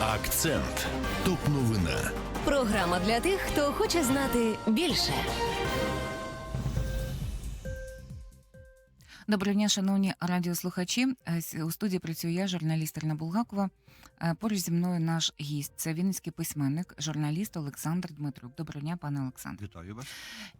Акцент. Топ новина. Програма для тих, хто хоче знати більше. Доброго дня, шановні радіослухачі. Е, У студії працюю я, журналіст Ірина Булгакова. Е, Поруч зі мною наш гість. Це вінницький письменник, журналіст Олександр Дмитрук. Доброго дня, пане Олександр. Вітаю вас.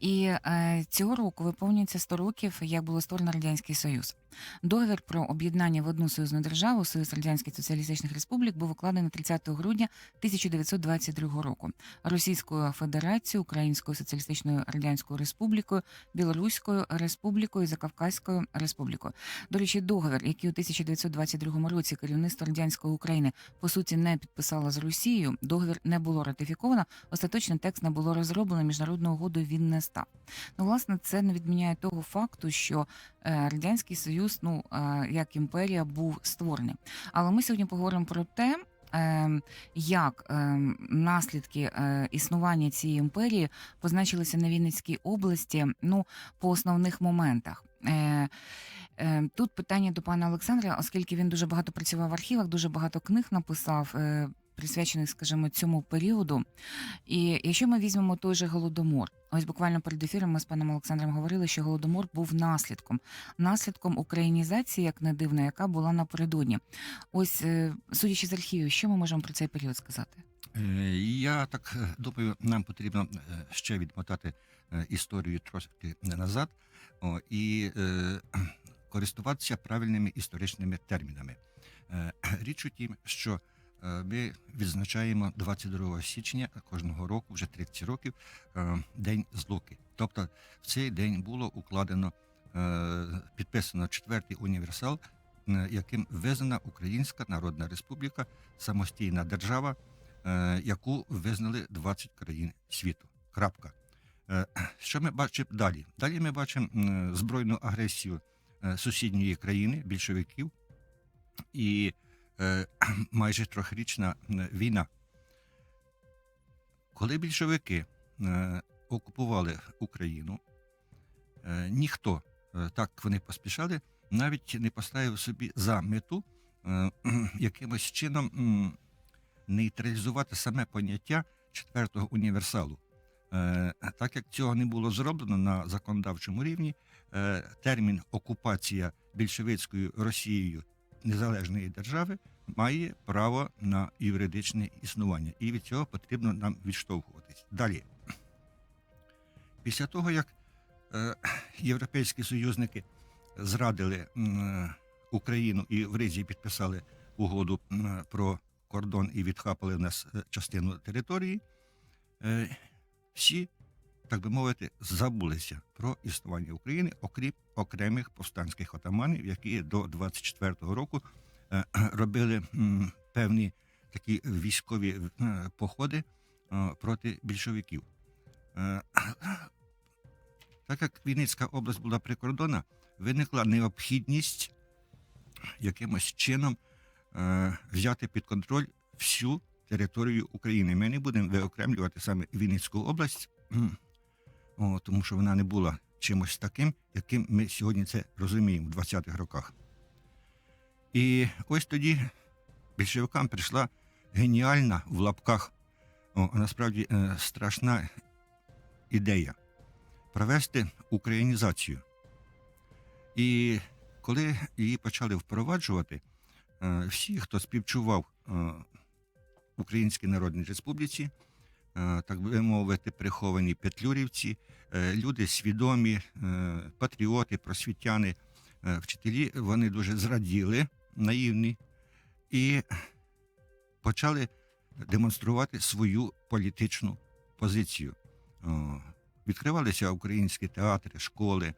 І е, цього року виповнюється 100 років, як було створено радянський союз. Договір про об'єднання в одну союзну державу Союз Радянських Соціалістичних Республік був укладений 30 грудня 1922 року Російською Федерацією, Українською Соціалістичною Радянською Республікою, Білоруською Республікою, Закавказькою Республікою. До речі, договір, який у 1922 році керівництво радянської України по суті не підписала з Росією, договір не було ратифіковано. Остаточний текст не було розроблено. Міжнародного угоду він не став. Ну, власне, це не відміняє того факту, що е, радянський союз, ну е, як імперія, був створений. Але ми сьогодні поговоримо про те. Е, Як е, наслідки е, існування цієї імперії позначилися на Вінницькій області, ну по основних моментах. Е, е, Тут питання до пана Олександра, оскільки він дуже багато працював в архівах, дуже багато книг написав, е, присвячених, скажімо, цьому періоду. І якщо ми візьмемо той же голодомор, ось буквально перед ефіром ми з паном Олександром говорили, що голодомор був наслідком, наслідком українізації, як не дивно, яка була напередодні. Ось, е, судячи з архівів, що ми можемо про цей період сказати? Е, Я так е, думаю, нам потрібно ще відмотати історію трошки назад і користуватися правильними історичними термінами. Річ у тім, що ми відзначаємо 22 січня кожного року, вже 30 років, е, День Злуки. Тобто в цей день було укладено, е, підписано четвертий універсал, е, яким визнана Українська Народна Республіка самостійна держава, е, яку визнали 20 країн світу. Крапка. Е, Що ми бачимо далі? Далі ми бачимо збройну агресію е, сусідньої країни, більшовиків, і е, майже трьохрічна війна. Коли більшовики е, окупували Україну, е, ніхто, е, так вони поспішали, навіть не поставив собі за мету е, якимось чином нейтралізувати саме поняття четвертого універсалу. Е, Так як цього не було зроблено на законодавчому рівні, е, термін окупація більшовицькою Росією незалежної держави має право на юридичне існування, і від цього потрібно нам відштовхуватись. Далі, після того як е, європейські союзники зрадили Україну і в Ризі підписали угоду про кордон і відхапали в нас е, частину території, е, всі, так би мовити, забулися про існування України, окрім окремих повстанських отаманів, які до 24-го року е, робили певні такі військові е, походи е, проти більшовиків. Так як Вінницька область була прикордонна, виникла необхідність якимось чином взяти під контроль всю територію України. Ми не будемо виокремлювати саме Вінницьку область, о, тому що вона не була чимось таким, яким ми сьогодні це розуміємо в 20-х роках. І ось тоді більшовикам прийшла геніальна в лапках, о, а насправді е, страшна ідея провести українізацію. І коли її почали впроваджувати, е, всі, хто співчував е, Українській Народній Республіці, так би мовити, приховані петлюрівці, е, люди свідомі, е, патріоти, просвітяни, е, вчителі, вони дуже зраділи, наївні, і почали демонструвати свою політичну позицію. Відкривалися українські театри, школи,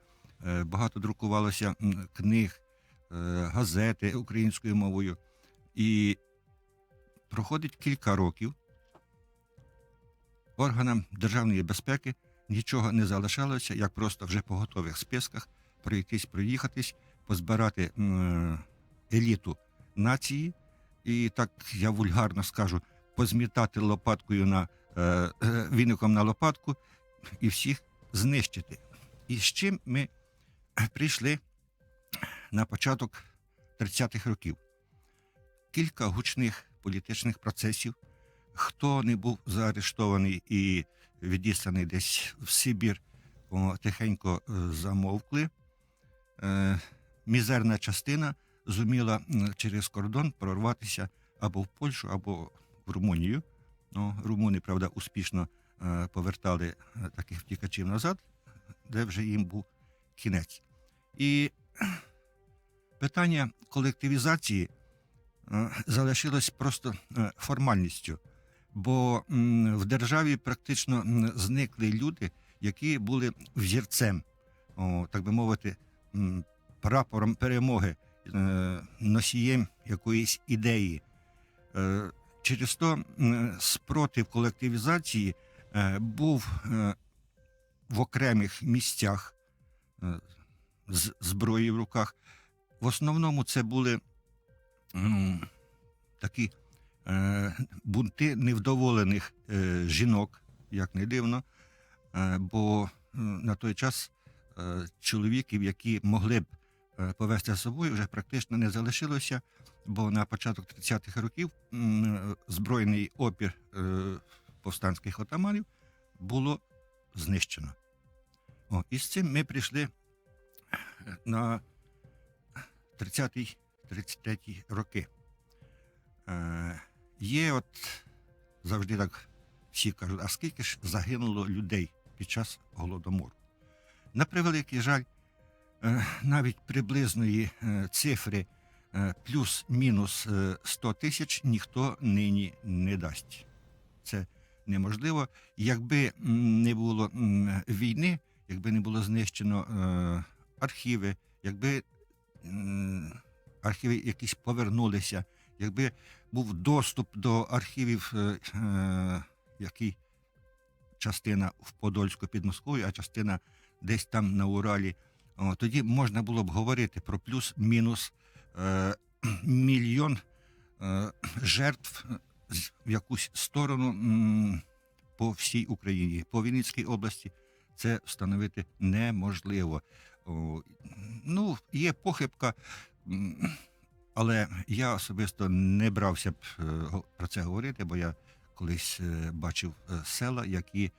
е, багато друкувалося книг, е, газети українською мовою. І проходить кілька років. Органам державної безпеки нічого не залишалося, як просто вже по готових списках пройтись, проїхатись, позбирати еліту нації, і так я вульгарно скажу, позмітати лопаткою на е, е, віником на лопатку і всіх знищити. І з чим ми прийшли на початок 30-х років. Кілька гучних політичних процесів. Хто не був заарештований і відісланий десь в Сибір, тихенько е, замовкли. Е, мізерна частина зуміла через кордон прорватися або в Польщу, або в Румунію. Ну, румуни, правда, успішно е, повертали таких втікачів назад, де вже їм був кінець. І питання колективізації залишилось просто формальністю, бо в державі практично зникли люди, які були взірцем, о, так би мовити, прапором перемоги, е, носієм якоїсь ідеї. Е, Через то спротив колективізації е, був в окремих місцях з зброєю в руках. В основному це були такі бунти невдоволених е, жінок, як не дивно, е, бо е, на той час е, чоловіків, які могли б е, повести за собою, вже практично не залишилося, бо на початок 30-х років збройний опір е, повстанських отаманів було знищено. О, і з цим ми прийшли на 30-33 роки. Є от завжди так всі кажуть, а скільки ж загинуло людей під час голодомору? На превеликий жаль, е, навіть приблизної е, цифри е, плюс-мінус е, 100 тисяч ніхто нині не дасть. Це неможливо. Якби не було війни, якби не було знищено архіви, якби архіви якісь повернулися, якби був доступ до архівів, е, е, частина в Подольську під Москвою, а частина десь там на Уралі, тоді можна було б говорити про плюс-мінус е, мільйон жертв в якусь сторону по всій Україні. По Вінницькій області це встановити неможливо. Ну, є похибка, але я особисто не брався б е, про це говорити, бо я колись е, бачив е, села, які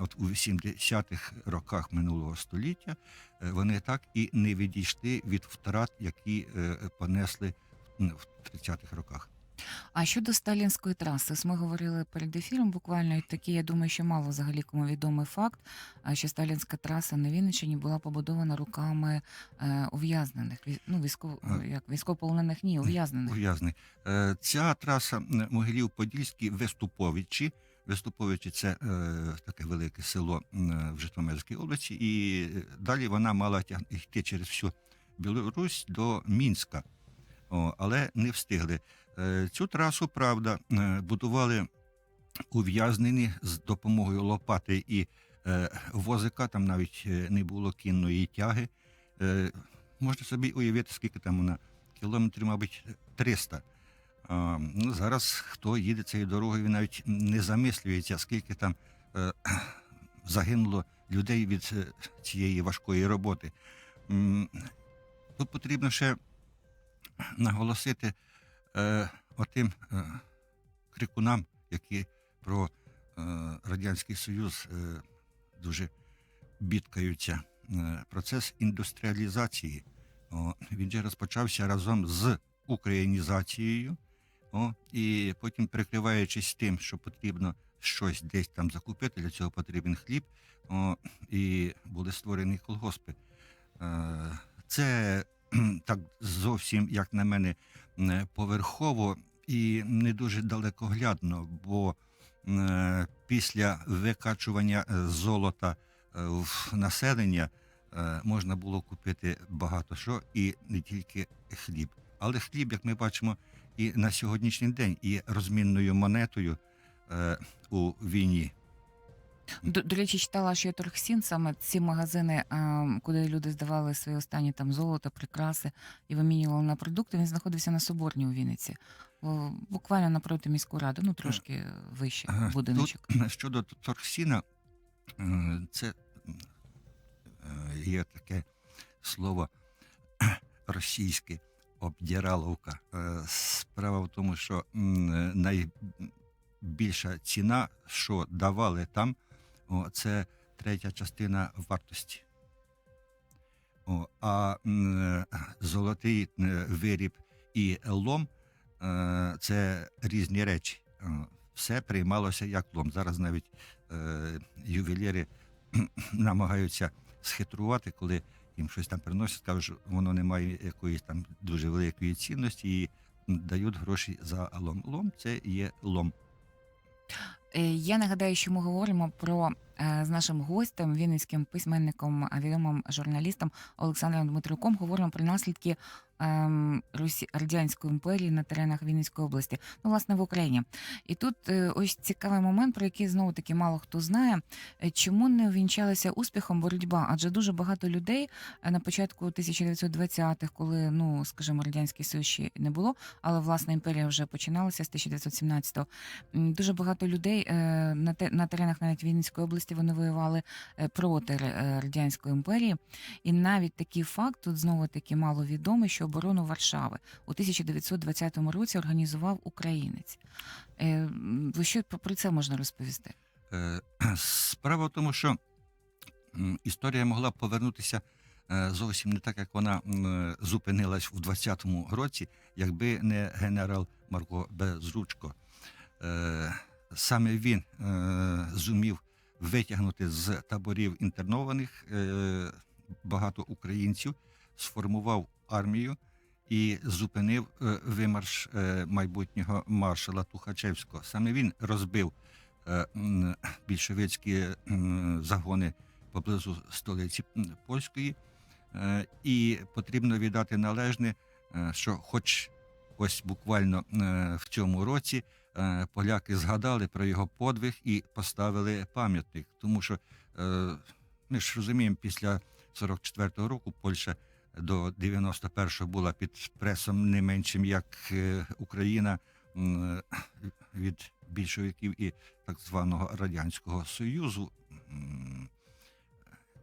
от у 80-х роках минулого століття вони так і не відійшли від втрат, які понесли в 30-х роках. А щодо сталінської траси, ось ми говорили перед ефіром буквально і такий, я думаю, що мало взагалі кому відомий факт, що сталінська траса на Вінниччині була побудована руками е, ув'язнених, ну, військово, як військовополонених, ні, ув'язнених. Ув'язний. Е, Ця траса Могилів-Подільський Веступовичі. Веступовичі це е, таке велике село в Житомирській області, і е, далі вона мала йти через всю Білорусь до Мінська, але не встигли. Е, Цю трасу, правда, е, будували ув'язнені з допомогою лопати і е, возика, там навіть не було кінної тяги. Можна собі уявити, скільки там вона кілометрів, мабуть, 300. А, ну, зараз хто їде цією дорогою, він навіть не замислюється, скільки там загинуло людей від цієї важкої роботи. Тут потрібно ще наголосити е, отим е, крикунам, які про е, Радянський Союз е, дуже бідкаються. Е, процес індустріалізації. О, він же розпочався разом з українізацією, о, і потім, прикриваючись тим, що потрібно щось десь там закупити, для цього потрібен хліб, о, і були створені колгоспи. Е, Це так зовсім, як на мене, м, поверхово і не дуже далекоглядно, бо е, після викачування е, золота е, в населення е, можна було купити багато що і не тільки хліб. Але хліб, як ми бачимо, і на сьогоднішній день є розмінною монетою е, у війні. До, до речі, читала, що Торгсін, саме ці магазини, а, куди люди здавали свої останні там золото, прикраси і вимінювали на продукти, він знаходився на Соборній у Вінниці. О, Буквально напроти міської ради, ну трошки вище Ага, будиночок. Тут, щодо Торксіна, е, це е, є таке слово російське обдіраловка. Е, Справа в тому, що м, найбільша ціна, що давали там, о, це третя частина вартості. О, а м, золотий е, виріб і лом е, це різні речі. Е, Все приймалося як лом. Зараз навіть е, ювеліри намагаються схитрувати, коли їм щось там приносять, кажуть, що воно не має якоїсь там дуже великої цінності і дають гроші за лом. Лом це є лом. Е, Я нагадаю, що ми говоримо про е, з нашим гостем, вінницьким письменником, відомим журналістом Олександром Дмитрюком. Говоримо про наслідки Росі... радянської імперії на теренах Вінницької області, ну власне в Україні. І тут е, ось цікавий момент, про який знову таки мало хто знає. Е, Чому не увінчалася успіхом боротьба? Адже дуже багато людей е, на початку 1920-х, коли ну скажімо, радянський союз ще не було, але власне імперія вже починалася з 1917-го. М, Дуже багато людей на те на теренах навіть Вінницької області вони воювали проти радянської імперії. І навіть такий факт тут знову таки мало відомий, що оборону Варшави у 1920 році організував українець. Е, що про- це можна розповісти? Е, Справа в тому, що історія могла б повернутися е, зовсім не так, як вона зупинилась в 20-му році, якби не генерал Марко Безручко. Саме він зумів витягнути з таборів інтернованих багато українців, сформував армію і зупинив е, вимарш е, майбутнього маршала Тухачевського. Саме він розбив е, більшовицькі загони поблизу столиці польської. І потрібно віддати належне, що, хоч ось буквально в цьому році поляки згадали про його подвиг і поставили пам'ятник, тому що ми ж розуміємо, після 44-го року Польща до 91-го була під пресом не меншим як е, Україна від більшовиків і так званого радянського союзу.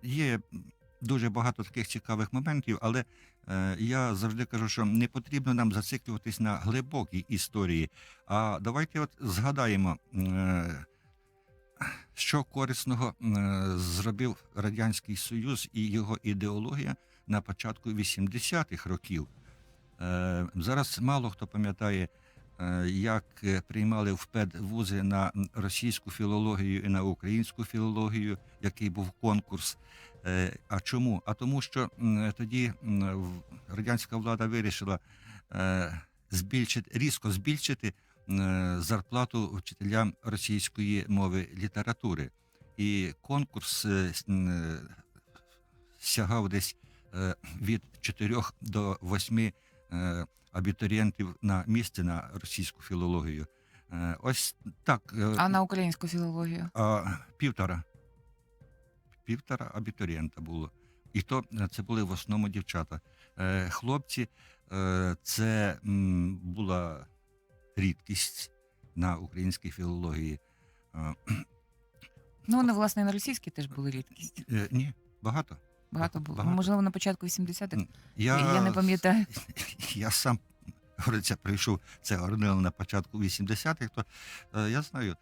Є дуже багато таких цікавих моментів, але е, я завжди кажу, що не потрібно нам зациклюватись на глибокій історії. А давайте от згадаємо, е, що корисного е, зробив Радянський Союз і його ідеологія на початку 80-х років. Е, Зараз мало хто пам'ятає, е, як приймали в педвузи на російську філологію і на українську філологію, який був конкурс. А чому? А тому, що тоді радянська влада вирішила збільшити різко збільшити зарплату вчителям російської мови літератури. І конкурс е, е, сягав десь е, від 4 до 8 е, абітурієнтів на місце на російську філологію. Е, Ось так. е, А на українську філологію? а, півтора. Півтора абітурієнта було. І то е, це були в основному дівчата. Е, хлопці, е, це була рідкість на українській філології. Ну вони власне і на російській теж були рідкість. е, ні, багато. Багато було. Багато. Можливо, на початку 80-х. Я, я не пам'ятаю. Я сам говориться, прийшов це горнило на початку 80-х, то е, я знаю,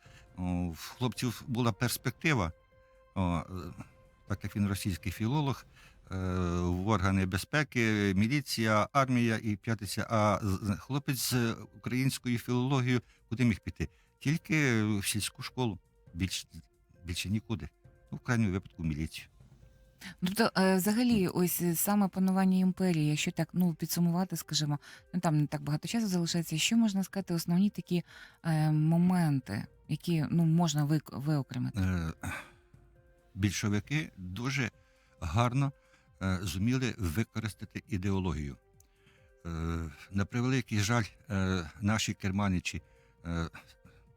в хлопців була перспектива, о, е, так як він російський філолог, в органи безпеки, міліція, армія і п'ятиця. А хлопець з українською філологією куди міг піти? Тільки в сільську школу. Більше, більше нікуди. Ну, в крайньому випадку в міліцію. Тобто, е, взагалі, ось е, саме панування імперії, якщо так ну підсумувати, скажімо, ну там не так багато часу залишається. Що можна сказати, основні такі е, моменти, які ну можна вик- виокремити? е, більшовики дуже гарно е, зуміли використати ідеологію. Е, на превеликий жаль, е, наші керманичі е,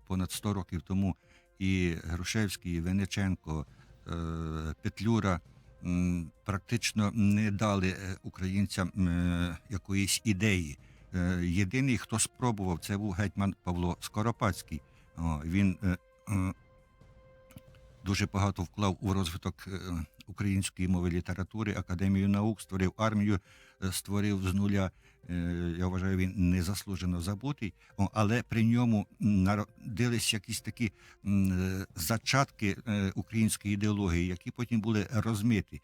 понад 100 років тому і Грушевський, і Вениченко, е, Петлюра практично не дали е, українцям е, якоїсь ідеї. Е, Єдиний, хто спробував, це був гетьман Павло Скоропадський. Він е, е, дуже багато вклав у розвиток е, української мови літератури, академію наук, створив армію, е, створив з нуля. е, я вважаю, він незаслужено забутий, але при ньому народились якісь такі е, зачатки української ідеології, які потім були розмиті.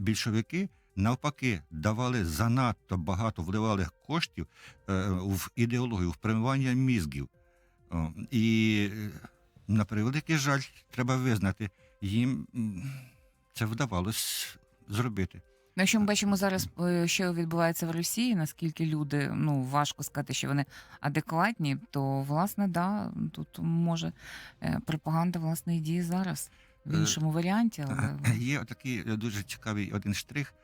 Більшовики навпаки давали занадто багато, вливали коштів в ідеологію, в промивання мізків. І на превеликий жаль, треба визнати, їм це вдавалось зробити. Ну, Якщо ми бачимо зараз, е, що відбувається в Росії, наскільки люди ну важко сказати, що вони адекватні, то власне да, тут може е, пропаганда власне і діє зараз в Е, іншому варіанті, але Є такий дуже цікавий один штрих,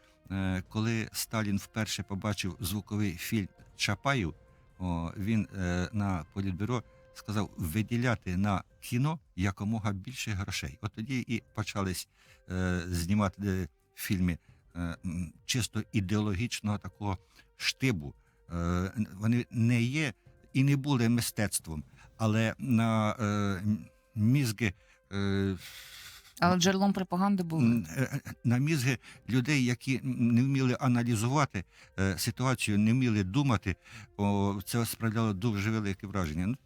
коли Сталін вперше побачив звуковий фільм Чапаїв, о, він на політбюро сказав виділяти на кіно якомога більше грошей. От тоді і почались е, знімати е, фільми е, чисто ідеологічного такого штибу. Е, Вони не є і не були мистецтвом, але на е, м- мізки. е, але джерелом пропаганди були. Е, е, на мізги людей, які не вміли аналізувати ситуацію, не вміли думати, це справляло дуже велике враження.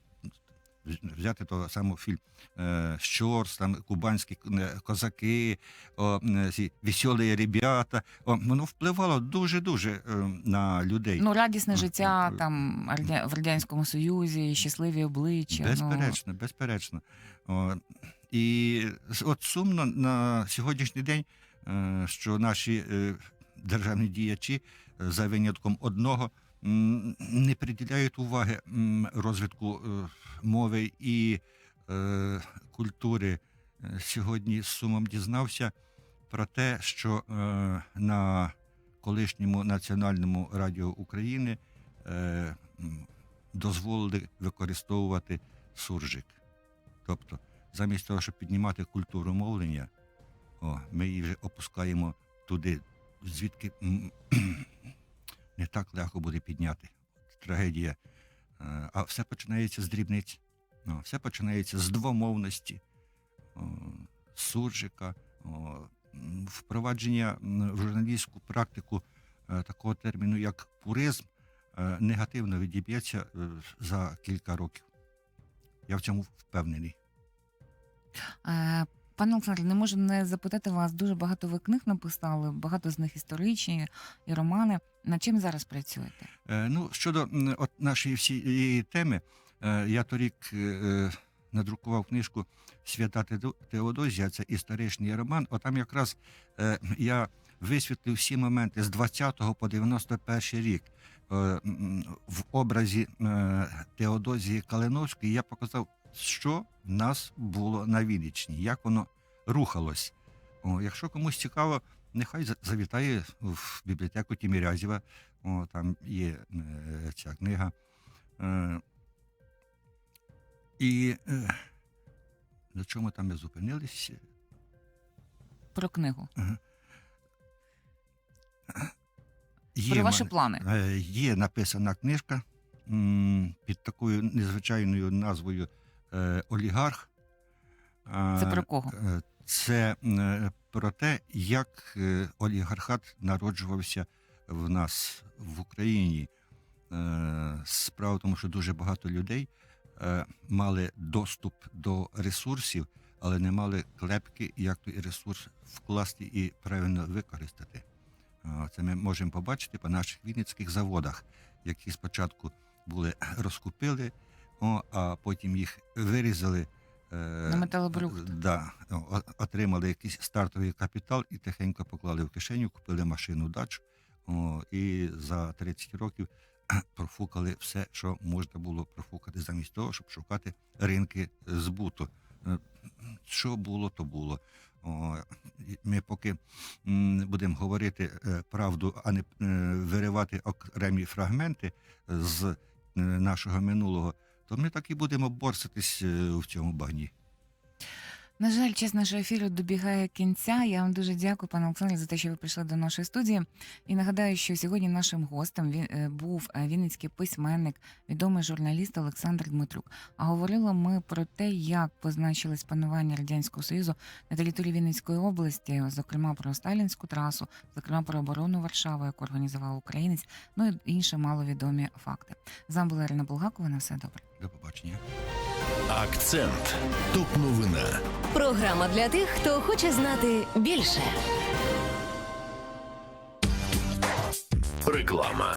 Ну, вз- взяти того самого фільм е, Щорс, там кубанські е, козаки, о, ці веселі ребята. О, воно впливало дуже дуже е, на людей. Ну, радісне життя там в радянському союзі, щасливі обличчя. Ну, Безперечно, безперечно. О, і от сумно на сьогоднішній день, е, що наші е, державні діячі е, за винятком одного не приділяють уваги розвитку е, мови і е, культури. Е, Сьогодні з сумом дізнався про те, що на колишньому національному радіо України дозволили використовувати суржик. Тобто, замість того, щоб піднімати культуру мовлення, о, ми її вже опускаємо туди, звідки не так легко буде підняти. Трагедія. Е, А все починається з дрібниць. Все починається з двомовності, суржика, впровадження в журналістську практику е, такого терміну, як пуризм, е, негативно відіб'ється за кілька років. Я в цьому впевнений. Пане Олександре, не можу не запитати вас. Дуже багато ви книг написали, багато з них історичні і романи. Над чим зараз працюєте? Е, Ну, щодо от нашої всієї теми, е, я торік е, е, надрукував книжку Свята Теодозія, це історичний роман. Отам якраз е, я висвітлив всі моменти з 20 по 91 рік. Е, В образі е, Теодозії Калиновської я показав, що в нас було на Вінниччині, як воно рухалось. О, якщо комусь цікаво, нехай завітає в бібліотеку Тімірязєва. О, там є е, ця книга. Е, і е, на чому там ми зупинились? Про книгу, Є про ваші мене- плани. Е, Є написана книжка м, під такою незвичайною назвою е, Олігарх. А, Це про кого? е, Це е, про те, як е, олігархат народжувався в нас в Україні. Е, Справа в тому, що дуже багато людей е, мали доступ до ресурсів, але не мали клепки, як той ресурс вкласти і правильно використати. Це ми можемо побачити по наших вінницьких заводах, які спочатку були розкупили, о, а потім їх вирізали. е, На металобрухт. Да, отримали якийсь стартовий капітал і тихенько поклали в кишеню, купили машину дачу. О, і за 30 років профукали все, що можна було профукати, замість того, щоб шукати ринки збуту. Е, Що було, то було. О, Ми поки будемо говорити е, правду, а не е, виривати окремі фрагменти з е, нашого минулого, то ми так і будемо борситись е, в цьому багні. На жаль, час нашого ефіру добігає кінця. Я вам дуже дякую, пане Олександре, за те, що ви прийшли до нашої студії. І нагадаю, що сьогодні нашим гостем він- е, був е, вінницький письменник, відомий журналіст Олександр Дмитрук. А говорили ми про те, як позначилось панування радянського союзу на території Вінницької області, зокрема про сталінську трасу, зокрема про оборону Варшави, яку організував українець. Ну і інші маловідомі факти. З вами була Ірина Булгакова. На все добре. До побачення. Акцент. Топ новина. Програма для тих, хто хоче знати більше. Реклама.